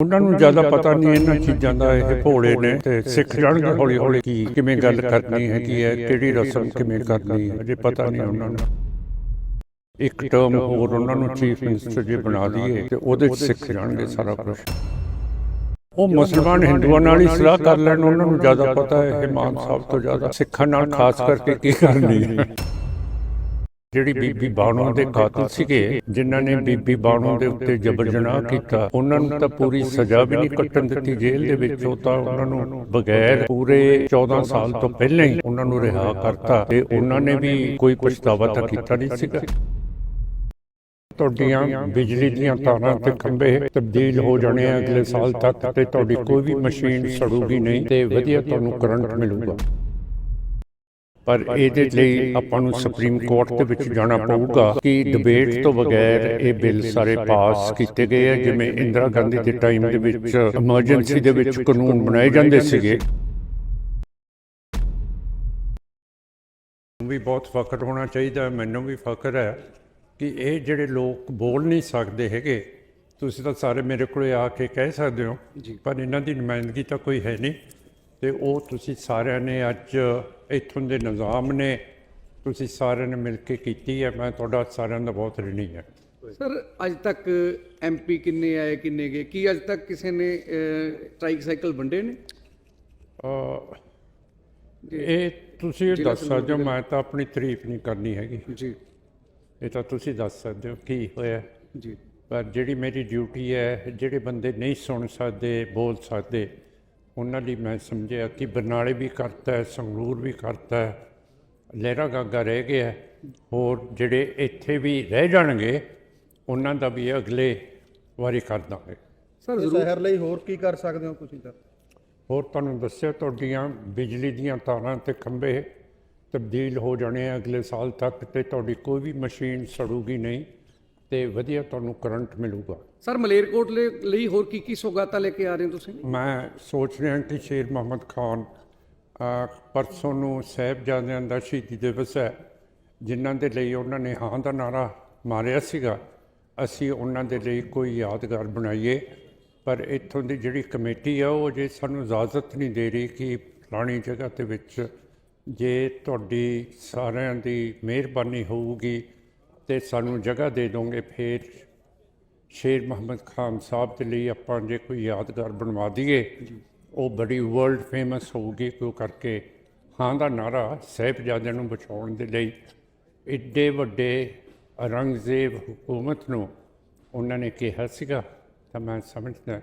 ਉਹਨਾਂ ਨੂੰ ਜ਼ਿਆਦਾ ਪਤਾ ਨਹੀਂ ਇਹਨਾਂ ਚੀਜ਼ਾਂ ਦਾ ਇਹ ਭੋਲੇ ਨੇ ਤੇ ਸਿੱਖ ਜਾਣਗੇ ਹੌਲੀ ਹੌਲੀ ਕੀ ਕਿਵੇਂ ਗੱਲ ਕਰਨੀ ਹੈ ਕੀ ਹੈ ਕਿਹੜੀ ਰਸਮ ਕਿਵੇਂ ਕਰਨੀ ਹੈ ਅਜੇ ਪਤਾ ਨਹੀਂ ਉਹਨਾਂ ਨੂੰ। ਇੱਕ ਟਰਮ ਹੋਰ ਉਹਨਾਂ ਨੂੰ ਚੀਫ ਮਿਨਿਸਟਰ ਜੇ ਬਣਾ ਦਈਏ ਤੇ ਉਹਦੇ 'ਚ ਸਿੱਖ ਜਾਣਗੇ ਸਾਰਾ ਕੁਝ ਉਹ ਮੁਸਲਮਾਨ ਹਿੰਦੂਆਂ ਨਾਲ ਹੀ ਸਲਾਹ ਕਰ ਲੈਣ ਉਹਨਾਂ ਨੂੰ ਜ਼ਿਆਦਾ ਪਤਾ ਹੈ ਇਹ ਮਾਨ ਸਾਹਿਬ ਤੋਂ ਜ਼ਿਆਦਾ ਸਿੱਖਾਂ ਨਾਲ ਖਾਸ ਕਰਕੇ ਕੀ ਕਰਨੀ ਹੈ। ਜਿਹੜੀ ਬੀਬੀ ਬਾਣੋ ਦੇ ਕਾਤਲ ਸੀਗੇ ਜਿਨ੍ਹਾਂ ਨੇ ਬੀਬੀ ਬਾਣੋ ਦੇ ਉੱਤੇ ਜਬਰ ਜਨਾਹ ਕੀਤਾ ਉਹਨਾਂ ਨੂੰ ਤਾਂ ਪੂਰੀ ਸਜ਼ਾ ਵੀ ਨਹੀਂ ਕੱਟਣ ਦਿੱਤੀ ਜੇਲ੍ਹ ਦੇ ਵਿੱਚ ਉਹ ਤਾਂ ਉਹਨਾਂ ਨੂੰ ਬਗੈਰ ਪੂਰੇ 14 ਸਾਲ ਤੋਂ ਪਹਿਲਾਂ ਹੀ ਉਹਨਾਂ ਨੂੰ ਰਿਹਾ ਕਰਤਾ ਤੇ ਉਹਨਾਂ ਨੇ ਵੀ ਕੋਈ ਪਛਤਾਵਾ ਤਾਂ ਕੀਤਾ ਨਹੀਂ ਸੀਗਾ। ਤੁਹਾਡੀਆਂ ਬਿਜਲੀ ਦੀਆਂ ਤਾਰਾਂ ਤੇ ਖੰਭੇ ਤਬਦੀਲ ਹੋ ਜਾਣੇ ਆ ਅਗਲੇ ਸਾਲ ਤੱਕ ਤੇ ਤੁਹਾਡੀ ਕੋਈ ਵੀ ਮਸ਼ੀਨ ਸੜੂਗੀ ਨਹੀਂ ਤੇ ਵਧੀਆ ਤੁਹਾਨੂੰ ਕਰੰਟ ਮਿਲੂਗਾ। ਪਰ ਇਹਦੇ ਲਈ ਆਪਾਂ ਨੂੰ ਸੁਪਰੀਮ ਕੋਰਟ ਦੇ ਵਿੱਚ ਜਾਣਾ ਪਊਗਾ ਕਿ ਡਿਬੇਟ ਤੋਂ ਬਗੈਰ ਇਹ ਬਿੱਲ ਸਾਰੇ ਪਾਸ ਕੀਤੇ ਗਏ ਆ ਜਿਵੇਂ ਇੰਦਰਾ ਗਾਂਧੀ ਦੇ ਟਾਈਮ ਦੇ ਵਿੱਚ ਐਮਰਜੈਂਸੀ ਦੇ ਵਿੱਚ ਕਾਨੂੰਨ ਬਣਾਏ ਜਾਂਦੇ ਸੀਗੇ। ਵੀ ਬਹੁਤ ਫਖਰ ਹੋਣਾ ਚਾਹੀਦਾ ਮੈਨੂੰ ਵੀ ਫਖਰ ਹੈ ਕਿ ਇਹ ਜਿਹੜੇ ਲੋਕ ਬੋਲ ਨਹੀਂ ਸਕਦੇ ਹੈਗੇ ਤੁਸੀਂ ਤਾਂ ਸਾਰੇ ਮੇਰੇ ਕੋਲੇ ਆ ਕੇ ਕਹਿ ਸਕਦੇ ਹੋ ਪਰ ਇਹਨਾਂ ਦੀ ਨੁਮਾਇੰਦਗੀ ਤਾਂ ਕੋਈ ਹੈ ਨਹੀਂ। ਤੇ ਉਹ ਤੁਸੀਂ ਸਾਰਿਆਂ ਨੇ ਅੱਜ ਇੱਥੋਂ ਦੇ ਨਿਜ਼ਾਮ ਨੇ ਤੁਸੀਂ ਸਾਰਿਆਂ ਨੇ ਮਿਲ ਕੇ ਕੀਤੀ ਹੈ। ਮੈਂ ਤੁਹਾਡਾ ਸਾਰਿਆਂ ਦਾ ਬਹੁਤ ਰਿਣੀ ਹਾਂ। ਸਰ ਅੱਜ ਤੱਕ ਐਮਪੀ ਕਿੰਨੇ ਆਏ ਕਿੰਨੇ ਗਏ? ਕੀ ਅੱਜ ਤੱਕ ਕਿਸੇ ਨੇ ਟ੍ਰਾਈਸਾਈਕਲ ਵੰਡੇ ਨੇ? ਇਹ ਤੁਸੀਂ ਦੱਸ ਸਕਦੇ ਹੋ ਮੈਂ ਤਾਂ ਆਪਣੀ ਤਾਰੀਫ ਨਹੀਂ ਕਰਨੀ ਹੈਗੀ। ਜੀ। ਇਹ ਤਾਂ ਤੁਸੀਂ ਦੱਸ ਸਕਦੇ ਹੋ ਕੀ ਹੋਇਆ। ਜੀ। ਪਰ ਜਿਹੜੀ ਮੇਰੀ ਡਿਊਟੀ ਹੈ ਜਿਹੜੇ ਬੰਦੇ ਨਹੀਂ ਸੁਣ ਸਕਦੇ ਬੋਲ ਸਕਦੇ ਉਹਨਾਂ ਲਈ ਮੈਂ ਸਮਝਿਆ ਕਿ ਬਰਨਾਲੇ ਵੀ ਕਰਤਾ ਹੈ ਸੰਗਰੂਰ ਵੀ ਕਰਤਾ ਹੈ। ਲਹਿਰਾ ਗਾਗਾ ਰਹਿ ਗਿਆ ਹੋਰ ਜਿਹੜੇ ਇੱਥੇ ਵੀ ਰਹਿ ਜਾਣਗੇ ਉਹਨਾਂ ਦਾ ਵੀ ਅਗਲੇ ਵਾਰੀ ਕਰ ਦਾਂਗੇ ਸਰ ਇਸ ਸ਼ਹਿਰ ਲਈ ਹੋਰ ਕੀ ਕਰ ਸਕਦੇ ਹੋ ਤੁਸੀਂ ਤਾਂ ਹੋਰ ਤੁਹਾਨੂੰ ਦੱਸਿਆ ਤੁਹਾਡੀਆਂ ਬਿਜਲੀ ਦੀਆਂ ਤਾਰਾਂ ਤੇ ਖੰਭੇ ਤਬਦੀਲ ਹੋ ਜਾਣੇ ਆ ਅਗਲੇ ਸਾਲ ਤੱਕ ਤੇ ਤੁਹਾਡੀ ਕੋਈ ਵੀ ਮਸ਼ੀਨ ਸੜੂਗੀ ਨਹੀਂ। ਤੇ ਵਧੀਆ ਤੁਹਾਨੂੰ ਕਰੰਟ ਮਿਲੂਗਾ। ਸਰ ਮਲੇਰਕੋਟਲੇ ਲਈ ਹੋਰ ਕੀ ਕੀ ਸੌਗਾਤਾਂ ਲੈ ਕੇ ਆ ਰਹੇ ਹੋ ਤੁਸੀਂ? ਮੈਂ ਸੋਚ ਰਿਹਾ ਕਿ ਸ਼ੇਰ ਮੁਹੰਮਦ ਖਾਨ ਪਰਸੋਂ ਨੂੰ ਸਾਹਿਬਜ਼ਾਦਿਆਂ ਦਾ ਸ਼ਹੀਦੀ ਦਿਵਸ ਹੈ ਜਿਨ੍ਹਾਂ ਦੇ ਲਈ ਉਹਨਾਂ ਨੇ ਹਾਂ ਦਾ ਨਾਰਾ ਮਾਰਿਆ ਸੀਗਾ। ਅਸੀਂ ਉਹਨਾਂ ਦੇ ਲਈ ਕੋਈ ਯਾਦਗਾਰ ਬਣਾਈਏ ਪਰ ਇੱਥੋਂ ਦੀ ਜਿਹੜੀ ਕਮੇਟੀ ਆ ਉਹ ਜੇ ਸਾਨੂੰ ਇਜਾਜ਼ਤ ਨਹੀਂ ਦੇ ਰਹੀ ਕਿ ਫਲਾਣੀ ਜਗ੍ਹਾ ਤੇ ਵਿੱਚ ਜੇ ਤੁਹਾਡੀ ਸਾਰਿਆਂ ਦੀ ਮਿਹਰਬਾਨੀ ਹੋਊਗੀ ਤੇ ਸਾਨੂੰ ਜਗ੍ਹਾ ਦੇ ਦੋਗੇ ਫਿਰ। ਸ਼ੇਰ ਮੁਹੰਮਦ ਖਾਨ ਸਾਹਿਬ ਦੇ ਲਈ ਆਪਾਂ ਜੇ ਕੋਈ ਯਾਦਗਾਰ ਬਣਵਾ ਦਈਏ ਉਹ ਬੜੀ ਵਰਲਡ ਫੇਮਸ ਹੋਊਗੀ ਕਿਉਂ ਕਰਕੇ ਹਾਂ ਦਾ ਨਾਰਾ ਸਾਹਿਬਜ਼ਾਦਿਆਂ ਨੂੰ ਬਚਾਉਣ ਦੇ ਲਈ। ਇੱਡੇ ਵੱਡੇ ਔਰੰਗਜ਼ੇਬ ਹਕੂਮਤ ਨੂੰ ਉਹਨਾਂ ਨੇ ਕਿਹਾ ਸੀਗਾ ਤਾਂ ਮੈਂ ਸਮਝਦਾ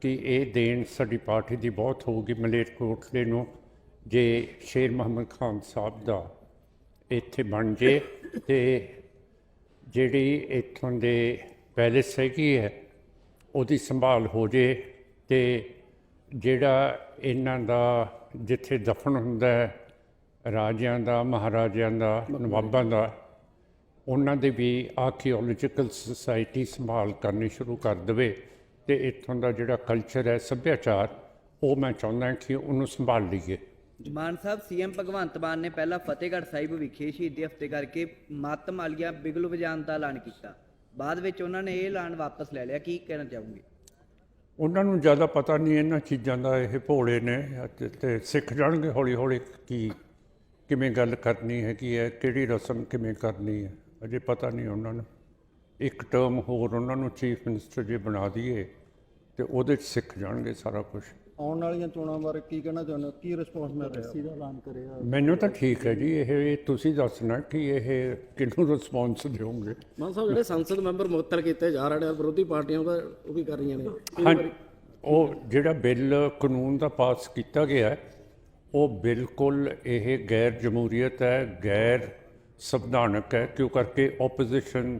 ਕਿ ਇਹ ਦੇਣ ਸਾਡੀ ਪਾਰਟੀ ਦੀ ਬਹੁਤ ਹੋਊਗੀ ਮਲੇਰਕੋਟਲੇ ਨੂੰ ਜੇ ਸ਼ੇਰ ਮੁਹੰਮਦ ਖਾਨ ਸਾਹਿਬ ਦਾ ਇੱਥੇ ਬਣ ਜੇ ਤੇ ਜਿਹੜੀ ਇੱਥੋਂ ਦੇ ਪੈਲੇਸ ਹੈਗੀ ਹੈ ਉਹਦੀ ਸੰਭਾਲ ਹੋ ਜੇ ਤੇ ਜਿਹੜਾ ਇਹਨਾਂ ਦਾ ਜਿੱਥੇ ਦਫਨ ਹੁੰਦਾ ਹੈ ਰਾਜਿਆਂ ਦਾ ਮਹਾਰਾਜਿਆਂ ਦਾ ਨਵਾਬਾਂ ਦਾ ਉਹਨਾਂ ਦੇ ਵੀ ਆਰਕੀਓਲੋਜੀਕਲ ਸੁਸਾਇਟੀ ਸੰਭਾਲ ਕਰਨੀ ਸ਼ੁਰੂ ਕਰ ਦੇਵੇ ਤੇ ਇੱਥੋਂ ਦਾ ਜਿਹੜਾ ਕਲਚਰ ਹੈ ਸੱਭਿਆਚਾਰ ਉਹ ਮੈਂ ਚਾਹੁੰਦਾ ਕਿ ਉਹਨੂੰ ਸੰਭਾਲ ਲਈਏ। ਮਾਨ ਸਾਹਿਬ, ਸੀਐਮ ਭਗਵੰਤ ਮਾਨ ਨੇ ਪਹਿਲਾਂ ਫਤਿਹਗੜ੍ਹ ਸਾਹਿਬ ਵਿਖੇ ਸ਼ਹੀਦੀ ਹਫ਼ਤੇ ਕਰਕੇ ਮਾਤਮ ਵਾਲੀਆਂ ਬਿਗਲ ਵਜਾਉਣ ਦਾ ਐਲਾਨ ਕੀਤਾ। ਬਾਅਦ ਵਿੱਚ ਉਹਨਾਂ ਨੇ ਇਹ ਐਲਾਨ ਵਾਪਸ ਲੈ ਲਿਆ। ਕੀ ਕਹਿਣਾ ਚਾਹੋਗੇ? ਉਹਨਾਂ ਨੂੰ ਜ਼ਿਆਦਾ ਪਤਾ ਨਹੀਂ ਇਹਨਾਂ ਚੀਜ਼ਾਂ ਦਾ, ਇਹ ਭੋਲੇ ਨੇ। ਅਤੇ- ਤੇ ਸਿੱਖ ਜਾਣਗੇ ਹੌਲੀ ਹੌਲੀ ਕੀ ਕਿਵੇਂ ਗੱਲ ਕਰਨੀ ਹੈ, ਕੀ ਹੈ, ਕਿਹੜੀ ਰਸਮ ਕਿਵੇਂ ਕਰਨੀ ਹੈ। ਅਜੇ ਪਤਾ ਨਹੀਂ ਉਹਨਾਂ ਨੂੰ। ਇੱਕ ਟਰਮ ਹੋਰ ਉਹਨਾਂ ਨੂੰ ਚੀਫ ਮਿਨਿਸਟਰ ਜੇ ਬਣਾ ਦਈਏ, ਤੇ ਉਹਦੇ 'ਚ ਸਿੱਖ ਜਾਣਗੇ ਸਾਰਾ ਕੁਝ ਆਉਣ ਵਾਲੀਆਂ ਚੋਣਾਂ ਬਾਰੇ ਕੀ ਕਹਿਣਾ ਚਾਹੁੰਦੇ ਹੋ? ਕੀ ਰਿਸਪੌਂਸ ਮਿਲ ਰਿਹਾ? ਮੈਨੂੰ ਤਾਂ ਠੀਕ ਹੈ ਜੀ ਇਹ ਤੁਸੀਂ ਦੱਸਣਾ ਕਿ ਇਹ ਕਿਹਨੂੰ ਰਿਸਪੌਂਸ ਦਿਓਗੇ? ਮਾਨ ਸਾਹਿਬ ਜਿਹੜੇ ਸੰਸਦ ਮੈਂਬਰ ਮੁਅੱਤਲ ਕੀਤੇ ਜਾ ਰਹੇ ਨੇ ਵਿਰੋਧੀ ਪਾਰਟੀਆਂ ਦਾ ਉਹ ਵੀ ਕਰ ਰਹੀਆਂ ਨੇ। ਹਾਂ ਉਹ ਜਿਹੜਾ ਬਿੱਲ ਕਾਨੂੰਨ ਦਾ ਪਾਸ ਕੀਤਾ ਗਿਆ ਹੈ, ਉਹ ਬਿਲਕੁਲ ਇਹ ਗੈਰ ਜਮਹੂਰੀਅਤ ਹੈ ਗੈਰ ਸੰਵਿਧਾਨਕ ਹੈ ਕਿਉਂ ਕਰਕੇ ਆਪੋਜੀਸ਼ਨ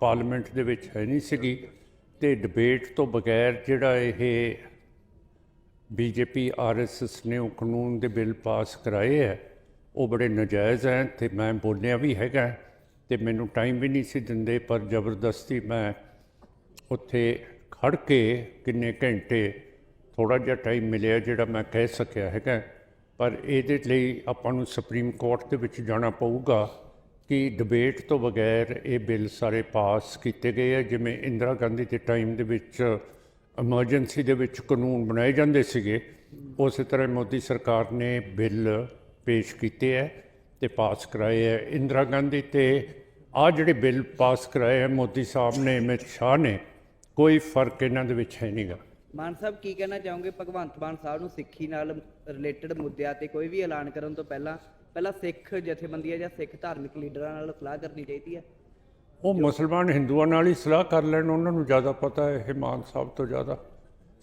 ਪਾਰਲੀਮੈਂਟ ਦੇ ਵਿੱਚ ਹੈ ਨਹੀਂ ਸੀਗੀ ਤੇ ਡਿਬੇਟ ਤੋਂ ਬਗੈਰ ਜਿਹੜਾ ਇਹ ਬੀਜੇਪੀ ਆਰਐਸਐਸ ਨੇ ਉਹ ਕਾਨੂੰਨ ਦੇ ਬਿੱਲ ਪਾਸ ਕਰਾਏ ਹੈ। ਉਹ ਬੜੇ ਨਜਾਇਜ਼ ਹੈ ਤੇ ਮੈਂ ਬੋਲਿਆ ਵੀ ਹੈਗਾ ਤੇ ਮੈਨੂੰ ਟਾਈਮ ਵੀ ਨਹੀਂ ਸੀ ਦਿੰਦੇ, ਪਰ ਜ਼ਬਰਦਸਤੀ ਮੈਂ ਉੱਥੇ ਖੜ ਕੇ ਕਿੰਨੇ ਘੰਟੇ ਥੋੜਾ ਜਿਹਾ ਟਾਈਮ ਮਿਲਿਆ ਜਿਹੜਾ ਮੈਂ ਕਹਿ ਸਕਿਆ ਹੈਗਾ। ਪਰ ਇਹਦੇ ਲਈ ਆਪਾਂ ਨੂੰ ਸੁਪਰੀਮ ਕੋਰਟ ਦੇ ਵਿੱਚ ਜਾਣਾ ਪਊਗਾ ਕਿ ਡਿਬੇਟ ਤੋਂ ਬਗੈਰ ਇਹ ਬਿੱਲ ਸਾਰੇ ਪਾਸ ਕੀਤੇ ਗਏ ਆ ਜਿਵੇਂ ਇੰਦਰਾ ਗਾਂਧੀ ਦੇ ਟਾਈਮ ਦੇ ਵਿੱਚ ਐਮਰਜੈਂਸੀ ਦੇ ਵਿੱਚ ਕਾਨੂੰਨ ਬਣਾਏ ਜਾਂਦੇ ਸੀਗੇ। ਉਸੇ ਤਰ੍ਹਾਂ ਮੋਦੀ ਸਰਕਾਰ ਨੇ ਬਿੱਲ ਪੇਸ਼ ਕੀਤੇ ਹੈ ਤੇ ਪਾਸ ਕਰਾਏ ਹੈ ਇੰਦਰਾ ਗਾਂਧੀ ਤੇ ਆ ਜਿਹੜੇ ਬਿੱਲ ਪਾਸ ਕਰਾਏ ਹੈ ਮੋਦੀ ਸਾਹਿਬ ਨੇ, ਅਮਿਤ ਸ਼ਾਹ ਨੇ, ਕੋਈ ਫ਼ਰਕ ਇਹਨਾਂ ਦੇ ਵਿੱਚ ਹੈ ਨਹੀਂਗਾ। ਮਾਨ ਸਾਹਿਬ, ਕੀ ਕਹਿਣਾ ਚਾਹੋਗੇ? ਭਗਵੰਤ ਮਾਨ ਸਾਹਿਬ ਨੂੰ ਸਿੱਖੀ ਨਾਲ ਰਿਲੇਟਡ ਮੁੱਦਿਆਂ ਤੇ ਕੋਈ ਵੀ ਐਲਾਨ ਕਰਨ ਤੋਂ ਪਹਿਲਾਂ ਪਹਿਲਾਂ ਸਿੱਖ ਜਥੇਬੰਦੀਆਂ ਜਾਂ ਸਿੱਖ ਧਾਰਮਿਕ ਲੀਡਰਾਂ ਨਾਲ ਸਲਾਹ ਕਰਨੀ ਚਾਹੀਦੀ ਹੈ? ਉਹ ਮੁਸਲਮਾਨ ਹਿੰਦੂਆਂ ਨਾਲ ਹੀ ਸਲਾਹ ਕਰ ਲੈਣ ਉਹਨਾਂ ਨੂੰ ਜ਼ਿਆਦਾ ਪਤਾ ਹੈ ਇਹ ਮਾਨ ਸਾਹਿਬ ਤੋਂ ਜ਼ਿਆਦਾ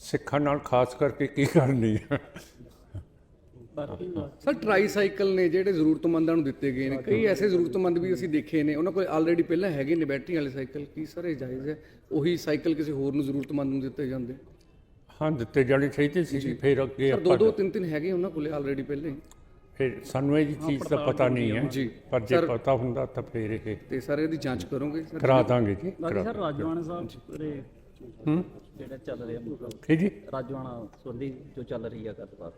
ਸਿੱਖਾਂ ਨਾਲ ਖਾਸ ਕਰਕੇ ਕੀ ਕਰਨੀ ਹੈ। ਸਰ ਟ੍ਰਾਈਸਾਈਕਲ ਨੇ ਜਿਹੜੇ ਜ਼ਰੂਰਤਮੰਦਾਂ ਨੂੰ ਦਿੱਤੇ ਗਏ ਨੇ ਕਈ ਐਸੇ ਜ਼ਰੂਰਤਮੰਦ ਵੀ ਅਸੀਂ ਦੇਖੇ ਨੇ ਉਹਨਾਂ ਕੋਲ ਆਲਰੇਡੀ ਪਹਿਲਾਂ ਹੈਗੇ ਨੇ ਬੈਟਰੀ ਵਾਲੇ ਸਾਈਕਲ। ਕੀ ਸਰ ਇਹ ਜਾਇਜ਼ ਹੈ? ਉਹੀ ਸਾਈਕਲ ਕਿਸੇ ਹੋਰ ਨੂੰ ਜ਼ਰੂਰਤਮੰਦ ਨੂੰ ਦਿੱਤੇ ਜਾਂਦੇ? ਹਾਂ ਦਿੱਤੇ ਜਾਣੇ ਚਾਹੀਦੇ ਸੀ ਜੀ ਫਿਰ ਅੱਗੇ ਸਰ ਦੋ ਦੋ ਤਿੰਨ ਤਿੰਨ ਹੈਗੇ ਉਹਨਾਂ ਕੋਲੇ ਆਲਰੇਡੀ ਪਹਿਲੇ। ਹੀ। ਫਿਰ ਸਾਨੂੰ ਇਹ ਚੀਜ਼ ਦਾ ਪਤਾ ਨਹੀਂ ਹੈ ਜੀ। ਪਰ ਜੇ ਪਤਾ ਹੁੰਦਾ ਤਾਂ ਫਿਰ ਇਹ ਤੇ ਸਰ ਇਹਦੀ ਜਾਂਚ ਕਰੋਗੇ? ਸਰ ਕਰਾ ਦਾਂਗੇ ਜੀ ਬਾਕੀ ਸਰ ਰਾਜਵਾਨਾ ਸਾਹਿਬ ਦੇ ਹੂੰ? ਜਿਹੜਾ ਚੱਲ ਰਿਹਾ ਮਤਲਬ ਕੀ ਜੀ? ਰਾਜਵਾਨਾ ਸੰਬੰਧੀ ਜੋ ਚੱਲ ਰਹੀ ਆ ਗੱਲਬਾਤ।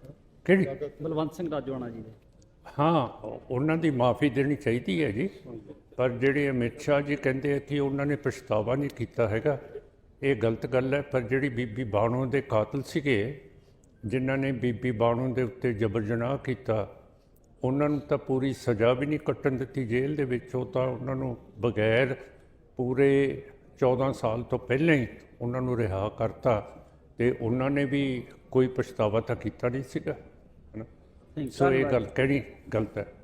ਕਿਹੜੀ? ਬਲਵੰਤ ਸਿੰਘ ਰਾਜਵਾਨਾ ਜੀ ਦੇ। ਹਾਂ ਉਹਨਾਂ ਦੀ ਮਾਫੀ ਦੇਣੀ ਚਾਹੀਦੀ ਹੈ ਜੀ। ਪਰ ਜਿਹੜੇ ਅਮਿਤ ਸ਼ਾਹ ਜੀ ਕਹਿੰਦੇ ਆ ਕਿ ਉਹਨਾਂ ਨੇ ਪਛਤਾਵਾ ਨਹੀਂ ਕੀਤਾ ਹੈਗਾ। ਇਹ ਗਲਤ ਗੱਲ ਹੈ ਪਰ ਜਿਹੜੀ ਬੀਬੀ ਬਾਣੋ ਦੇ ਕਾਤਲ ਸੀਗੇ ਜਿਨ੍ਹਾਂ ਨੇ ਬੀਬੀ ਬਾਣੋ ਦੇ ਉੱਤੇ ਜਬਰ ਜਨਾਹ ਕੀਤਾ ਉਹਨਾਂ ਨੂੰ ਤਾਂ ਪੂਰੀ ਸਜ਼ਾ ਵੀ ਨਹੀਂ ਕੱਟਣ ਦਿੱਤੀ ਜੇਲ੍ਹ ਦੇ ਵਿੱਚ ਉਹ ਤਾਂ ਉਹਨਾਂ ਨੂੰ ਬਗੈਰ ਪੂਰੇ 14 ਸਾਲ ਤੋਂ ਪਹਿਲਾਂ ਹੀ ਉਹਨਾਂ ਨੂੰ ਰਿਹਾ ਕਰਤਾ ਤੇ ਉਹਨਾਂ ਨੇ ਵੀ ਕੋਈ ਪਛਤਾਵਾ ਤਾਂ ਕੀਤਾ ਨਹੀਂ ਸੀਗਾ ਸੋ ਇਹ ਗੱਲ ਕਿਹੜੀ ਗਲਤ ਹੈ।